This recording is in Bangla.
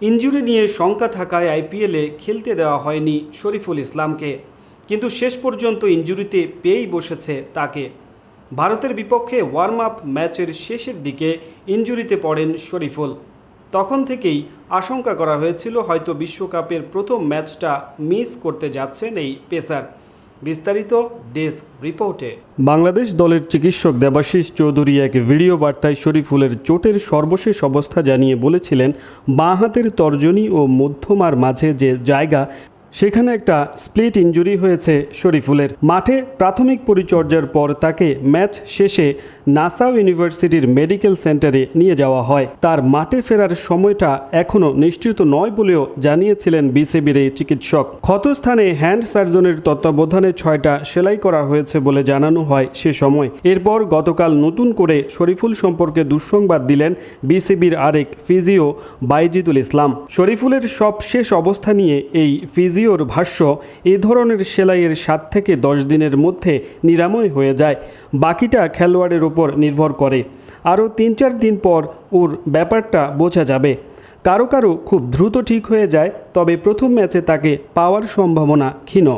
ইনজুরি নিয়ে শঙ্কা থাকায় আইপিএলে খেলতে দেওয়া হয়নি শরীফুল ইসলামকে। কিন্তু শেষ পর্যন্ত ইনজুরিতে পেয়েই বসেছে তাকে। ভারতের বিপক্ষে ওয়ার্ম আপ ম্যাচের শেষের দিকে ইনজুরিতে পড়েন শরীফুল। তখন থেকেই আশঙ্কা করা হয়েছিল হয়তো বিশ্বকাপের প্রথম ম্যাচটা মিস করতে যাচ্ছেন এই পেসার। বিস্তারিত ডেস্ক রিপোর্টে। বাংলাদেশ দলের চিকিৎসক দেবাশিস চৌধুরী এক ভিডিও বার্তায় শরীফুলের চোটের সর্বশেষ অবস্থা জানিয়ে বলেছিলেন, বাঁ হাতের তর্জনী ও মধ্যমার মাঝে যে জায়গা সেখানে একটা স্প্লিট ইনজুরি হয়েছে শরীফুলের। মাঠে প্রাথমিক পরিচর্যার পর তাকে ম্যাচ শেষে নাসাউ ইউনিভার্সিটির মেডিকেল সেন্টারে নিয়ে যাওয়া হয়। তার মাঠে ফেরার সময়টা এখনও নিশ্চিত নয় বলেও জানিয়েছিলেন বিসিবির এই চিকিৎসক। ক্ষতস্থানে হ্যান্ড সার্জনের তত্ত্বাবধানে ছয়টা সেলাই করা হয়েছে বলে জানানো হয় সে সময়। এরপর গতকাল নতুন করে শরীফুল সম্পর্কে দুঃসংবাদ দিলেন বিসিবির আরেক ফিজিও বাইজিদুল ইসলাম। শরীফুলের সব শেষ অবস্থা নিয়ে এই ফিজিওর ভাষ্য, এ ধরনের সেলাইয়ের সাত থেকে দশ দিনের মধ্যে নিরাময় হয়ে যায়। বাকিটা খেলোয়াড়ের ওপর নির্ভর করে। আরও তিন চার দিন পর ওর ব্যাপারটা বোঝা যাবে। কারও কারও খুব দ্রুত ঠিক হয়ে যায়, তবে প্রথম ম্যাচে তাকে পাওয়ার সম্ভাবনা ক্ষীণ।